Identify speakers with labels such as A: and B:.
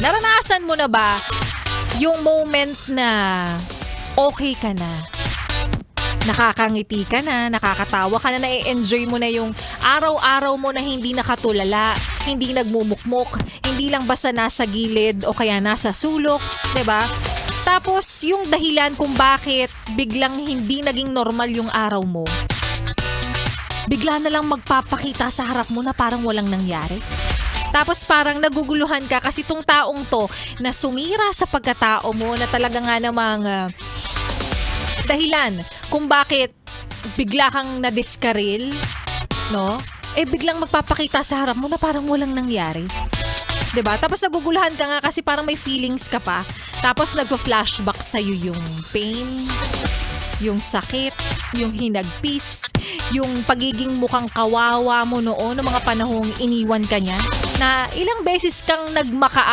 A: Naranasan mo na ba yung moment na okay ka na? Nakakangiti ka na, nakakatawa ka na, na-enjoy mo na yung araw-araw mo na hindi nakatulala, hindi nagmumukmok, hindi lang basta nasa gilid o kaya nasa sulok, ba? Tapos yung dahilan kung bakit biglang hindi naging normal yung araw mo, bigla na lang magpapakita sa harap mo na parang walang nangyari. Tapos parang naguguluhan ka kasi tong taong to na sumira sa pagkatao mo na talaga nga namang ah, dahilan kung bakit bigla kang nadiskaril, no? Eh biglang magpapakita sa harap mo na parang walang nangyari. 'Di ba? Tapos naguguluhan ka nga kasi parang may feelings ka pa. Tapos nagpa-flashback sa yung pain, yung sakit, yung hinagpis, yung pagiging mukhang kawawa mo noon ng mga panahong iniwan ka niya na ilang beses kang nagmakaawa